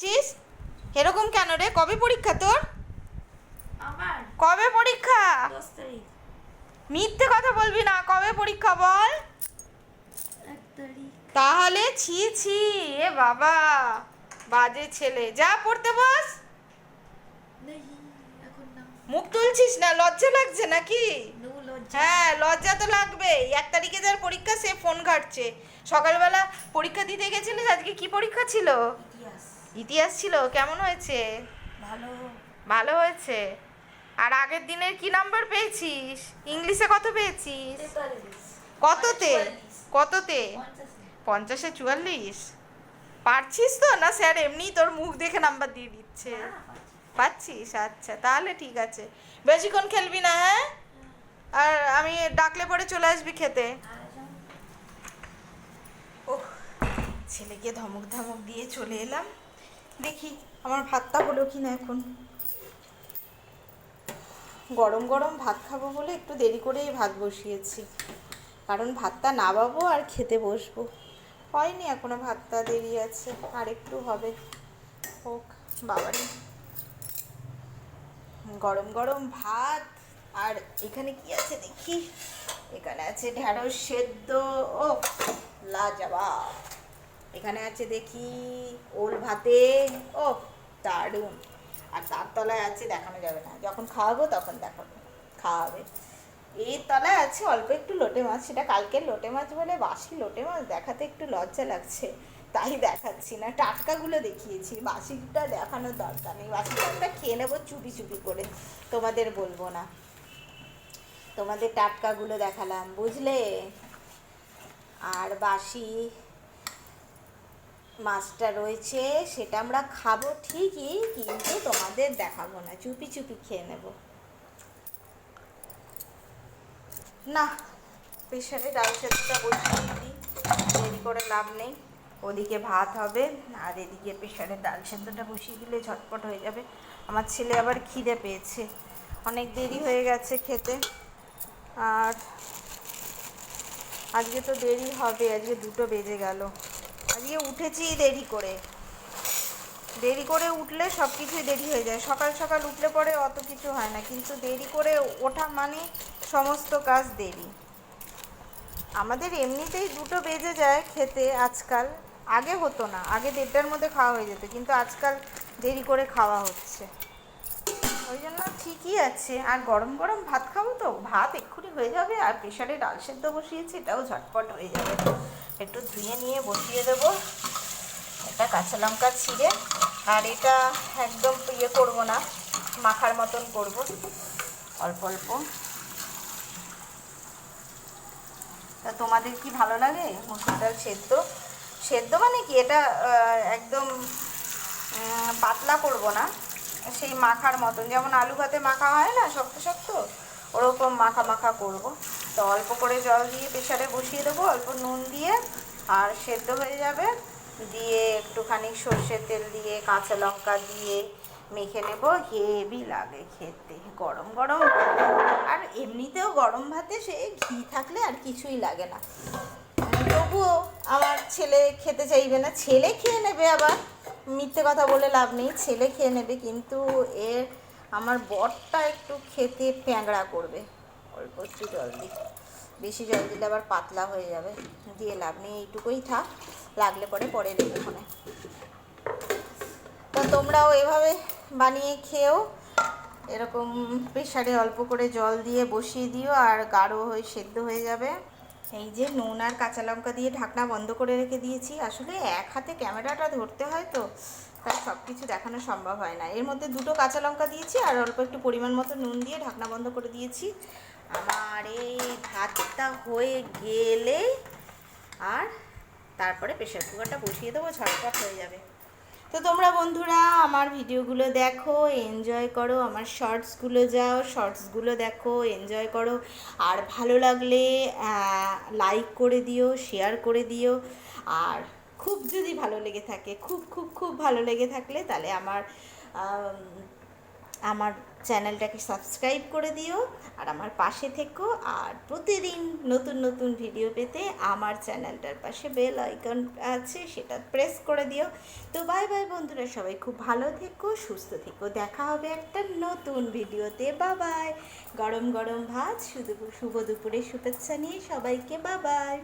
চিস এরকম কেন রে? কবে পরীক্ষা তোর? কবে পরীক্ষা? মিথ্যে কথা বলবি না। কবে পরীক্ষা বল? তাহলে ছি ছি এ বাবা। বাজে ছেলে। যা পড়তে বস। মুখ তুলছিস না? লজ্জা লাগছে নাকি? হ্যাঁ লজ্জা তো লাগবেই। এক তারিখে যার পরীক্ষা সে ফোন ঘাটছে। সকালবেলা পরীক্ষা দিতে গেছিলিস? আজকে কি পরীক্ষা ছিল? ইতিহাস ছিল? কেমন হয়েছে? ভালো। ভালো হয়েছে? আর আগের দিনের কি নাম্বার পেয়েছিস? ইংলিশে কত পেয়েছিস? কততে? কততে? পঞ্চাশে চুয়াল্লিশ? পারছিস তো? না স্যার এমনি তোর মুখ দেখে নাম্বার দিয়ে দিচ্ছে। পাচ্ছিস আচ্ছা তাহলে ঠিক আছে। বেশিক্ষণ খেলবি না হ্যাঁ? আর আমি ডাকলে পরে চলে আসবি খেতে। ছেলেকে ধমক ধমক দিয়ে চলে এলাম। দেখি, আমার ভাতটা হলো কি না এখন। গরম গরম ভাত খাব বলে একটু দেরি করেই ভাত বসিয়েছি। কারণ ভাতটা না নাবাবো আর খেতে বসবো। হয়নি এখনও ভাতটা, দেরি আছে, আর একটু হবে। হোক, বাবারে। গরম গরম ভাত, আর এখানে কি আছে দেখি? এখানে আছে ঢেঁড়স সেদ্ধ ও লাজবাব। এখানে আছে দেখি ওল ভাতে, ও, দারুণ। আর তার তলায় আছে, দেখানো যাবে না। যখন খাওয়াবো তখন দেখাবো। খাওয়াবে। এর তলায় আছে অল্প একটু লোটে মাছ। সেটা কালকের লোটে মাছ বলে, বাসি লোটে মাছ। দেখাতে একটু লজ্জা লাগছে। তাই দেখাচ্ছি না। টাটকাগুলো দেখিয়েছি। বাসিটা দেখানোর দরকার নেই। বাসিটা আমরা খেয়ে নেব চুপি চুপি করে। তোমাদের বলব না। তোমাদের টাটকাগুলো দেখালাম। বুঝলে? আর বাসি মাছটা রয়েছে, সেটা আমরা খাব ঠিকই, কিন্তু তোমাদের দেখাবো না, চুপি চুপি খেয়ে নেব। না প্রেশারে ডাল সেদ্ধটা বসিয়ে দিই, দেরি করে লাভ নেই। ওদিকে ভাত হবে, আর এদিকে প্রেশারে ডাল সেদ্ধটা বসিয়ে দিলে ঝটপট হয়ে যাবে। আমার ছেলে আবার খিদে পেয়েছে, অনেক দেরি হয়ে গেছে খেতে। আর আজকে তো দেরি হবে, আজকে দুটো বেজে গেল। আজকে উঠেছি দেরি করে। দেরি করে উঠলে সব কিছুই দেরি হয়ে যায়। সকাল সকাল উঠলে পরে অত কিছু হয় না। কিন্তু দেরি করে ওঠা মানে সমস্ত কাজ দেরি। আমাদের এমনিতেই দুটো বেজে যায় খেতে আজকাল। আগে হতো না। আগে দেড়টার মধ্যে খাওয়া হয়ে যেত। কিন্তু আজকাল দেরি করে খাওয়া হচ্ছে। ওই জন্য ঠিকই আছে। আর গরম গরম ভাত খাব তো? ভাত এক্ষুনি হয়ে যাবে আর প্রেশারে ডাল সেদ্ধ বসিয়েছি, এটাও ঝটপট হয়ে যাবে। একটু ধুয়ে নিয়ে বসিয়ে দেবো। এটা কাঁচা লঙ্কা ছিঁড়ে। আর এটা একদম ইয়ে করব না, মাখার মতন করব। অল্প অল্প। তা তোমাদের কি ভালো লাগে? মসুর ডাল সেদ্ধ? সেদ্ধ মানে কি? এটা একদম পাতলা করব না। সেই মাখার মতন। যেমন আলু ভাতে মাখা হয় না, শক্ত শক্ত, ওরকম মাখা মাখা করব। তো অল্প করে জল দিয়ে প্রেশারে বসিয়ে দেবো, অল্প নুন দিয়ে, আর সেদ্ধ হয়ে যাবে। দিয়ে একটুখানি সর্ষের তেল দিয়ে, কাঁচা লঙ্কা দিয়ে মেখে নেব। হেভি লাগে খেতে, গরম গরম। আর এমনিতেও গরম ভাতে সে ঘি থাকলে আর কিছুই লাগে না। তবুও আমার ছেলে খেতে চাইবে না। ছেলে খেয়ে নেবে আবার। মিথ্যে কথা বলে লাভ নেই, ছেলে খেয়ে নেবে, কিন্তু এর আমার বরটা একটু খেতে প্যাংড়া করবে। অল্প একটু জল দিই। বেশি জল দিলে আবার পাতলা হয়ে যাবে। দিয়ে লাভ নেই, এইটুকুই থাক। লাগলে পরে পরে দেবো ওখানে। তো তোমরাও এভাবে বানিয়ে খেয়েও এরকম প্রেশারে অল্প করে জল দিয়ে বসিয়ে দিও, আর গাঢ় হয়ে, সেদ্ধ হয়ে যাবে। এই যে নুন আর কাঁচা লঙ্কা দিয়ে ঢাকনা বন্ধ করে রেখে দিয়েছি। আসলে এক হাতে ক্যামেরাটা ধরতে হয় তো, তাই সব কিছু দেখানো সম্ভব হয় না। এর মধ্যে দুটো কাঁচা লঙ্কা দিয়েছি আর অল্প একটু পরিমাণ মতো নুন দিয়ে ঢাকনা বন্ধ করে দিয়েছি। আমার এই ভাতটা হয়ে গেলে আর তারপরে প্রেশার কুকারটা বসিয়ে দেবো, ঝটপট হয়ে যাবে। তো তোমরা বন্ধুরা, আমার ভিডিওগুলো দেখো এনজয় করো, আমার শর্টসগুলো যাও শর্টসগুলো দেখো এনজয় করো। আর ভালো লাগলে লাইক করে দিও শেয়ার করে দিও। আর খুব যদি ভালো লেগে থাকে, খুব খুব খুব ভালো লেগে থাকলে তাহলে আমার আমার চ্যানেলটাকে সাবস্ক্রাইব করে দিও আর আমার পাশে থেকো। আর প্রতিদিন নতুন নতুন ভিডিও পেতে আমার চ্যানেলটার পাশে বেল আইকন আছে, সেটা প্রেস করে দিও। তো বাই বাই বন্ধুরা, সবাই খুব ভালো থেকো, সুস্থ থেকো। দেখা হবে একটা নতুন ভিডিওতে। বা বাই। গরম গরম ভাত, শুধু শুভ দুপুরে শুভেচ্ছা নিয়ে সবাইকে বা বাই।